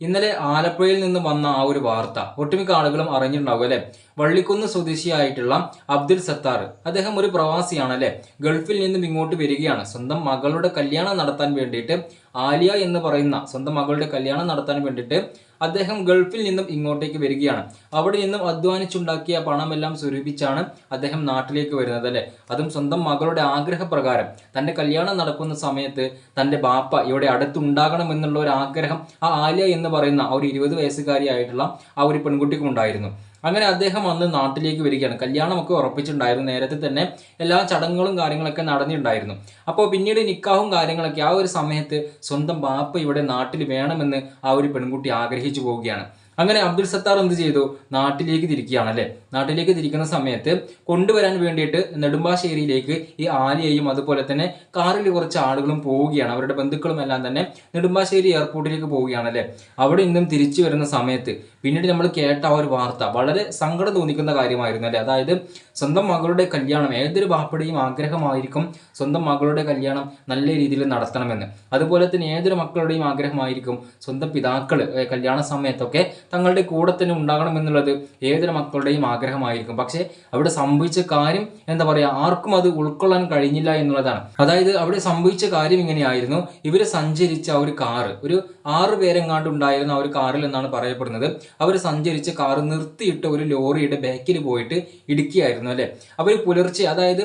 ഇന്നലെ ആലപ്പുഴയിൽ നിന്ന് വന്ന ആ ഒരു വാർത്ത ഒട്ടുമിക്ക ആളുകളും അറിഞ്ഞിട്ടുണ്ടാവും അല്ലെ വള്ളിക്കുന്ന് സ്വദേശിയായിട്ടുള്ള അബ്ദുൽ സത്താർ. അദ്ദേഹം ഒരു പ്രവാസിയാണ് അല്ലെ ഗൾഫിൽ നിന്നും ഇങ്ങോട്ട് വരികയാണ്. സ്വന്തം മകളുടെ കല്യാണം നടത്താൻ വേണ്ടിയിട്ട് ആലിയ എന്ന് പറയുന്ന സ്വന്തം മകളുടെ കല്യാണം നടത്താൻ വേണ്ടിയിട്ട് അദ്ദേഹം ഗൾഫിൽ നിന്നും ഇങ്ങോട്ടേക്ക് വരികയാണ്. അവിടെ നിന്നും അധ്വാനിച്ചുണ്ടാക്കിയ പണമെല്ലാം സ്വരൂപിച്ചാണ് അദ്ദേഹം നാട്ടിലേക്ക് വരുന്നത് അല്ലെ? അതും സ്വന്തം മകളുടെ ആഗ്രഹപ്രകാരം. തന്റെ കല്യാണം നടക്കുന്ന സമയത്ത് തന്റെ ബാപ്പ ഇവിടെ അടുത്തുണ്ടാകണം എന്നുള്ള ഒരു ആഗ്രഹം ആ ആലിയ എന്ന് പറയുന്ന ഒരു ഇരുപത് വയസ്സുകാരിയായിട്ടുള്ള ആ ഒരു പെൺകുട്ടിക്കും ഉണ്ടായിരുന്നു അങ്ങനെ അദ്ദേഹം അന്ന് നാട്ടിലേക്ക് വരികയാണ്. കല്യാണമൊക്കെ ഉറപ്പിച്ചിട്ടുണ്ടായിരുന്നു. നേരത്തെ തന്നെ എല്ലാ ചടങ്ങുകളും കാര്യങ്ങളൊക്കെ നടന്നിട്ടുണ്ടായിരുന്നു. അപ്പോൾ പിന്നീട് നിക്കാഹും കാര്യങ്ങളൊക്കെ ആ ഒരു സമയത്ത് സ്വന്തം ബാപ്പ ഇവിടെ നാട്ടിൽ വേണമെന്ന് ആ ഒരു പെൺകുട്ടി ആഗ്രഹിച്ചു പോവുകയാണ്. അങ്ങനെ അബ്ദുൽ സത്താർ എന്ത് ചെയ്തു? നാട്ടിലേക്ക് തിരിക്കുകയാണ് അല്ലെ? നാട്ടിലേക്ക് തിരിക്കുന്ന സമയത്ത് കൊണ്ടുവരാൻ വേണ്ടിയിട്ട് നെടുമ്പാശ്ശേരിയിലേക്ക് ഈ ആലിയയും അതുപോലെ തന്നെ കാറിൽ കുറച്ച് ആളുകളും പോവുകയാണ്. അവരുടെ ബന്ധുക്കളും എല്ലാം തന്നെ നെടുമ്പാശ്ശേരി എയർപോർട്ടിലേക്ക് പോവുകയാണ് അല്ലെ? അവിടെ നിന്നും തിരിച്ചു വരുന്ന സമയത്ത് പിന്നീട് നമ്മൾ കേട്ട ആ ഒരു വാർത്ത വളരെ സങ്കടം തോന്നിക്കുന്ന കാര്യമായിരുന്നു അല്ലെ? അതായത് സ്വന്തം മകളുടെ കല്യാണം ഏതൊരു ബാപ്പയുടെയും ആഗ്രഹമായിരിക്കും സ്വന്തം മകളുടെ കല്യാണം നല്ല രീതിയിൽ നടത്തണമെന്ന്. അതുപോലെ തന്നെ ഏതൊരു മക്കളുടെയും ആഗ്രഹമായിരിക്കും സ്വന്തം പിതാക്കൾ കല്യാണ സമയത്തൊക്കെ തങ്ങളുടെ കൂടെ തന്നെ ഉണ്ടാകണം എന്നുള്ളത് ഏതൊരു മക്കളുടെയും ആഗ്രഹമായിരിക്കും. പക്ഷേ അവിടെ സംഭവിച്ച കാര്യം എന്താ പറയുക ആർക്കും അത് ഉൾക്കൊള്ളാൻ കഴിഞ്ഞില്ല എന്നുള്ളതാണ്. അതായത് അവിടെ സംഭവിച്ച കാര്യം ഇങ്ങനെയായിരുന്നു. ഇവർ സഞ്ചരിച്ച ഒരു കാറ് ഒരു ആറ് പേരെങ്ങാണ്ട് ഉണ്ടായിരുന്ന ആ ഒരു കാറിൽ എന്നാണ് പറയപ്പെടുന്നത്. അവർ സഞ്ചരിച്ച കാറ് നിർത്തിയിട്ട് ഒരു ലോറിയുടെ ബാക്കിൽ പോയിട്ട് ഇടുക്കിയായിരുന്നു അല്ലേ? അവർ പുലർച്ചെ അതായത്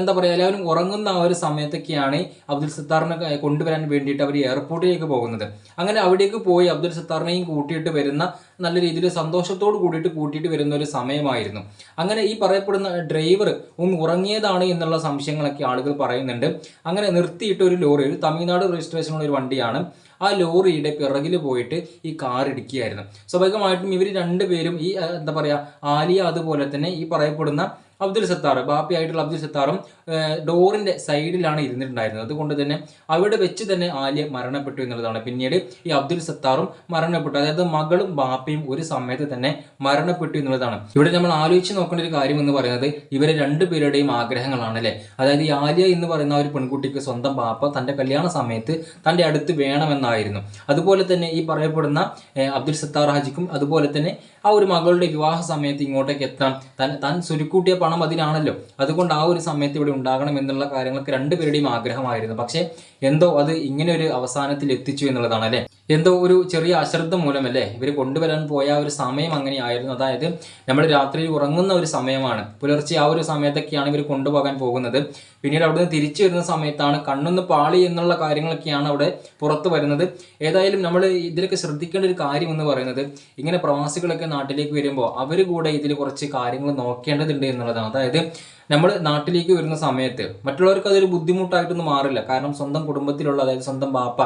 എന്താ പറയുക എല്ലാവരും ഉറങ്ങുന്ന ആ ഒരു സമയത്തൊക്കെയാണ് അബ്ദുൽ സത്താറിനെ കൊണ്ടുവരാൻ വേണ്ടിയിട്ട് അവർ എയർപോർട്ടിലേക്ക് പോകുന്നത്. അങ്ങനെ അവിടേക്ക് പോയി അബ്ദുൽ സത്താറിനെയും കൂട്ടിയിട്ട് വരുന്ന നല്ല രീതിയിൽ സന്തോഷത്തോട് കൂടിയിട്ട് കൂട്ടിയിട്ട് വരുന്ന ഒരു സമയമായിരുന്നു. അങ്ങനെ ഈ പറയപ്പെടുന്ന ഡ്രൈവർ ഒന്ന് ഉറങ്ങിയതാണ് എന്നുള്ള സംശയങ്ങളൊക്കെ ആളുകൾ പറയുന്നുണ്ട്. അങ്ങനെ നിർത്തിയിട്ട് ഒരു ലോറി ഒരു തമിഴ്നാട് രജിസ്ട്രേഷനുള്ള ഒരു വണ്ടിയാണ് ആ ലോറിയുടെ പിറകിൽ പോയിട്ട് ഈ കാർ ഇടിക്കുകയായിരുന്നു. സ്വാഭാവികമായിട്ടും ഇവർ രണ്ടുപേരും ഈ എന്താ പറയുക ആലിയ അതുപോലെ തന്നെ ഈ പറയപ്പെടുന്ന അബ്ദുൽ സത്താർ ബാപ്പി ആയിട്ടുള്ള അബ്ദുൽ സത്താറും ഡോറിന്റെ സൈഡിലാണ് ഇരുന്നിട്ടുണ്ടായിരുന്നത്. അതുകൊണ്ട് തന്നെ അവിടെ വെച്ച് തന്നെ ആലിയ മരണപ്പെട്ടു എന്നുള്ളതാണ്. പിന്നീട് ഈ അബ്ദുൽ സത്താറും മരണപ്പെട്ടു. അതായത് മകളും ബാപ്പയും ഒരു സമയത്ത് തന്നെ മരണപ്പെട്ടു എന്നുള്ളതാണ്. ഇവിടെ നമ്മൾ ആലോചിച്ച് നോക്കേണ്ട ഒരു കാര്യം എന്ന് പറയുന്നത് ഇവരെ രണ്ടുപേരുടെയും ആഗ്രഹങ്ങളാണ് അല്ലെ? അതായത് ഈ ആലിയ എന്ന് പറയുന്ന ഒരു പെൺകുട്ടിക്ക് സ്വന്തം ബാപ്പ തന്റെ കല്യാണ സമയത്ത് തന്റെ അടുത്ത് വേണമെന്നായിരുന്നു. അതുപോലെ തന്നെ ഈ പറയപ്പെടുന്ന അബ്ദുൽ സത്താർ ഹാജിക്കും അതുപോലെ തന്നെ ആ ഒരു മകളുടെ വിവാഹ സമയത്ത് ഇങ്ങോട്ടേക്ക് എത്താൻ താൻ താൻ സ്വരുക്കൂട്ടിയ പണം അതിനാണല്ലോ. അതുകൊണ്ട് ആ ഒരു സമയത്ത് ഇവിടെ ഉണ്ടാകണം എന്നുള്ള കാര്യങ്ങളൊക്കെ രണ്ടുപേരുടെയും ആഗ്രഹമായിരുന്നു. പക്ഷേ എന്തോ അത് ഇങ്ങനെ ഒരു അവസാനത്തിൽ എത്തിച്ചു എന്നുള്ളതാണ് അല്ലേ? എന്തോ ഒരു ചെറിയ അശ്രദ്ധ മൂലമല്ലേ ഇവർ കൊണ്ടുവരാൻ പോയ ഒരു സമയം അങ്ങനെയായിരുന്നു. അതായത് നമ്മൾ രാത്രിയിൽ ഉറങ്ങുന്ന ഒരു സമയമാണ്. പുലർച്ചെ ആ ഒരു സമയത്തൊക്കെയാണ് ഇവർ കൊണ്ടുപോകാൻ പോകുന്നത്. പിന്നീട് അവിടുന്ന് തിരിച്ചു വരുന്ന സമയത്താണ് കണ്ണൊന്ന് പാളി എന്നുള്ള കാര്യങ്ങളൊക്കെയാണ് അവിടെ പുറത്തു വരുന്നത്. ഏതായാലും നമ്മൾ ഇതിലൊക്കെ ശ്രദ്ധിക്കേണ്ട ഒരു കാര്യം എന്ന് പറയുന്നത് ഇങ്ങനെ പ്രവാസികളൊക്കെ നാട്ടിലേക്ക് വരുമ്പോൾ അവർ കൂടെ ഇതിൽ കുറച്ച് കാര്യങ്ങൾ നോക്കേണ്ടതുണ്ട് എന്നുള്ളതാണ്. അതായത് നമ്മൾ നാട്ടിലേക്ക് വരുന്ന സമയത്ത് മറ്റുള്ളവർക്ക് അതൊരു ബുദ്ധിമുട്ടായിട്ടൊന്നും മാറില്ല. കാരണം സ്വന്തം കുടുംബത്തിലുള്ള അതായത് സ്വന്തം ബാപ്പ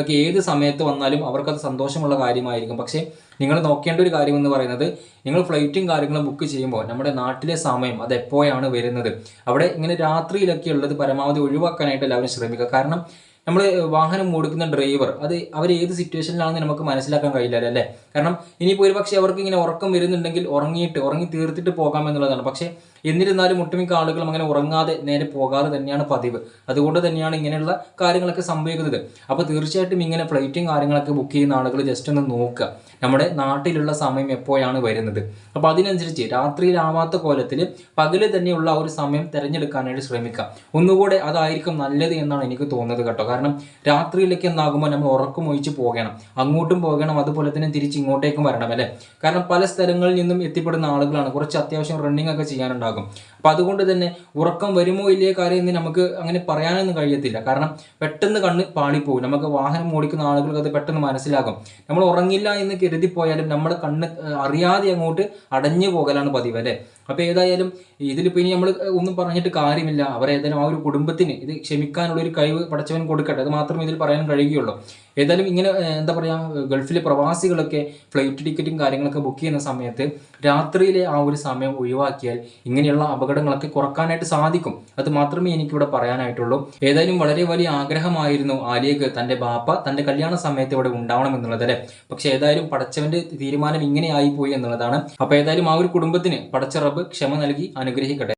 ഒക്കെ ഏത് സമയത്ത് വന്നാലും അവർക്കത് സന്തോഷമുള്ള കാര്യമായിരിക്കും. പക്ഷേ നിങ്ങൾ നോക്കേണ്ട ഒരു കാര്യം എന്ന് പറയുന്നത് നിങ്ങൾ ഫ്ലൈറ്റും കാര്യങ്ങളും ബുക്ക് ചെയ്യുമ്പോൾ നമ്മുടെ നാട്ടിലെ സമയം അത് എപ്പോഴാണ് വരുന്നത്? അവിടെ ഇങ്ങനെ രാത്രിയിലൊക്കെ ഉള്ളത് പരമാവധി ഒഴിവാക്കാനായിട്ട് എല്ലാവരും ശ്രമിക്കുക. കാരണം നമ്മൾ വാഹനം ഓടിക്കുന്ന ഡ്രൈവർ അത് അവർ ഏത് സിറ്റുവേഷനിലാണെന്ന് നമുക്ക് മനസ്സിലാക്കാൻ കഴിയില്ല അല്ലേ? കാരണം ഇനിയിപ്പോൾ ഒരു പക്ഷേ അവർക്ക് ഇങ്ങനെ ഉറക്കം വരുന്നുണ്ടെങ്കിൽ ഉറങ്ങിയിട്ട് ഉറങ്ങി തീർത്തിട്ട് പോകാം എന്നുള്ളതാണ്. പക്ഷേ എന്നിരുന്നാലും ഒട്ടുമിക്ക ആളുകളും അങ്ങനെ ഉറങ്ങാതെ നേരെ പോകാതെ തന്നെയാണ് പതിവ്. അതുകൊണ്ട് തന്നെയാണ് ഇങ്ങനെയുള്ള കാര്യങ്ങളൊക്കെ സംഭവിക്കുന്നത്. അപ്പോൾ തീർച്ചയായിട്ടും ഇങ്ങനെ ഫ്ലൈറ്റും കാര്യങ്ങളൊക്കെ ബുക്ക് ചെയ്യുന്ന ആളുകൾ ജസ്റ്റ് ഒന്ന് നോക്കുക. നമ്മുടെ നാട്ടിലുള്ള സമയം എപ്പോഴാണ് വരുന്നത്? അപ്പോൾ അതിനനുസരിച്ച് രാത്രിയിലാവാത്ത കോലത്തിൽ പകൽ തന്നെയുള്ള ഒരു സമയം തിരഞ്ഞെടുക്കാനായിട്ട് ശ്രമിക്കുക. ഒന്നുകൂടെ അതായിരിക്കും നല്ലത് എന്നാണ് എനിക്ക് തോന്നുന്നത് കേട്ടോ. കാരണം രാത്രിയിലേക്ക് എന്നാകുമ്പോൾ നമ്മൾ ഉറക്കം ഒഴിച്ച് പോകണം. അങ്ങോട്ടും പോകണം അതുപോലെ തന്നെ തിരിച്ച് ഇങ്ങോട്ടേക്കും വരണം അല്ലേ? കാരണം പല സ്ഥലങ്ങളിൽ നിന്നും എത്തിപ്പെടുന്ന ആളുകളാണ്. കുറച്ച് അത്യാവശ്യം റണ്ണിംഗ് ഒക്കെ ചെയ്യാനുണ്ടാകും. അപ്പൊ അതുകൊണ്ട് തന്നെ ഉറക്കം വരുമോ ഇല്ലേ കാര്യം എന്ന് നമുക്ക് അങ്ങനെ പറയാനൊന്നും കഴിയത്തില്ല. കാരണം പെട്ടെന്ന് കണ്ണ് പാളിപ്പോകും നമുക്ക് വാഹനം ഓടിക്കുന്ന ആളുകൾക്ക് അത് പെട്ടെന്ന് മനസ്സിലാകും. നമ്മൾ ഉറങ്ങില്ല എന്ന് കരുതി പോയാലും നമ്മുടെ കണ്ണ് അറിയാതെ അങ്ങോട്ട് അടഞ്ഞു പോകലാണ് പതിവ് അല്ലേ? അപ്പൊ ഏതായാലും ഇതിലിപ്പോ ഇനി നമ്മൾ ഒന്നും പറഞ്ഞിട്ട് കാര്യമില്ല. അവർ അവരേതായാലും ആ ഒരു കുടുംബത്തിന് ഇത് ക്ഷമിക്കാനുള്ള ഒരു കഴിവ് പടച്ചവൻ കൊടുക്കട്ടെ. അത് മാത്രമേ ഇതിൽ പറയാൻ കഴിയുകയുള്ളൂ. ഏതായാലും ഇങ്ങനെ എന്താ പറയാ ഗൾഫിലെ പ്രവാസികളൊക്കെ ഫ്ലൈറ്റ് ടിക്കറ്റും കാര്യങ്ങളൊക്കെ ബുക്ക് ചെയ്യുന്ന സമയത്ത് രാത്രിയിലെ ആ ഒരു സമയം ഒഴിവാക്കിയാൽ ഇങ്ങനെയുള്ള അപകടങ്ങളൊക്കെ കുറക്കാനായിട്ട് സാധിക്കും. അത് മാത്രമേ എനിക്കിവിടെ പറയാനായിട്ടുള്ളൂ. ഏതായാലും വളരെ വലിയ ആഗ്രഹമായിരുന്നു ആലിയക്ക് തന്റെ ബാപ്പ തന്റെ കല്യാണ സമയത്ത് ഇവിടെ ഉണ്ടാവണം എന്നുള്ളത് അല്ലെ? പക്ഷെ ഏതായാലും പടച്ചവന്റെ തീരുമാനം ഇങ്ങനെ ആയിപ്പോയി എന്നുള്ളതാണ്. അപ്പോൾ ഏതായാലും ആ ഒരു കുടുംബത്തിന് പടച്ച റബ്ബ് ക്ഷമ നൽകി അനുഗ്രഹിക്കട്ടെ.